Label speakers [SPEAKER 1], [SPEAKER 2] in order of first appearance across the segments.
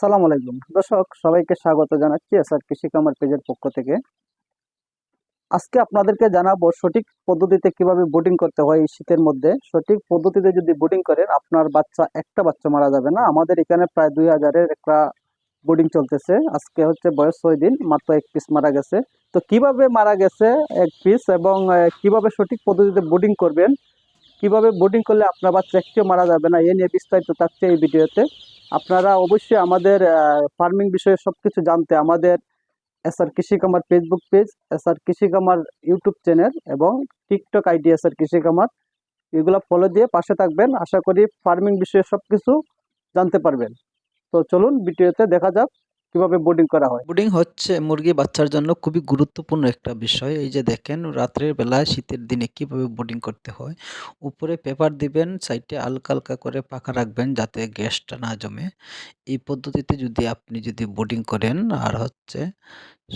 [SPEAKER 1] সালাম আলাইকুম। দর্শক, সবাইকে স্বাগত জানাচ্ছি এসআর কৃষি কামার পেজের পক্ষ থেকে। আজকে আপনাদেরকে জানাব সঠিক পদ্ধতিতে কীভাবে বোটিং করতে হয় এই শীতের মধ্যে। সঠিক পদ্ধতিতে যদি বোটিং করেন, আপনার বাচ্চা, একটা বাচ্চা মারা যাবে না। আমাদের এখানে প্রায় দুই হাজারের একটা বোর্ডিং চলতেছে। আজকে হচ্ছে বয়স ছয় দিন, মাত্র এক পিস মারা গেছে। তো কীভাবে মারা গেছে এক পিস এবং কীভাবে সঠিক পদ্ধতিতে বোর্ডিং করবেন? কীভাবে বোর্ডিং করলে আপনার বাচ্চা একটিও মারা যাবে না? এ নিয়ে বিস্তারিত থাকছে এই ভিডিওতে। আপনারা অবশ্যই আমাদের ফার্মিং বিষয়ে সব কিছু জানতে আমাদের এসআর কৃষি কামার Facebook page S R Krishi Kamar YouTube channel এবং TikTok ID SR Krishi Kamar এগুলো ফলো দিয়ে পাশে থাকবেন। আশা করি ফার্মিং বিষয়ে সব কিছু জানতে পারবেন। তো চলুন ভিডিওতে দেখা যাক। কীভাবে বোর্ডিং করা হয়?
[SPEAKER 2] ব্রুডিং হচ্ছে মুরগি বাচ্চার জন্য খুবই গুরুত্বপূর্ণ একটা বিষয়। এই যে দেখেন, রাত্রের বেলায় শীতের দিনে কীভাবে বোর্ডিং করতে হয়? উপরে পেপার দিবেন সাইডে হালকা হালকা করে পাখা রাখবেন যাতে গ্যাসটা না জমে। এই পদ্ধতিতে যদি আপনি যদি বোর্ডিং করেন, আর হচ্ছে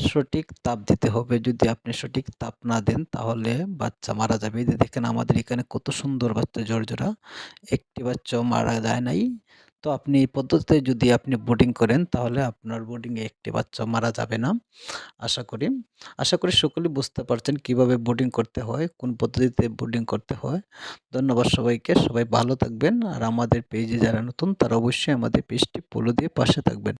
[SPEAKER 2] সঠিক তাপ দিতে হবে, যদি আপনি সঠিক তাপ না দেন, তাহলে বাচ্চা মারা যাবে। এই দেখেন, আমাদের এখানে কত সুন্দর বাচ্চা জর্জরা। একটি বাচ্চাও মারা যায় নাই। তো আপনি এই পদ্ধতিতে যদি আপনি বোর্ডিং করেন, তাহলে আপনার বোর্ডিংয়ে একটি বাচ্চা মারা যাবে না, আশা করি। আশা করি সকলেই বুঝতে পারছেন কীভাবে বোর্ডিং করতে হয়, কোন পদ্ধতিতে বোর্ডিং করতে হয়। ধন্যবাদ সবাইকে, সবাই ভালো থাকবেন। আর আমাদের পেজে যারা নতুন, তারা অবশ্যই আমাদের পেজটি পোলো দিয়ে পাশে থাকবেন।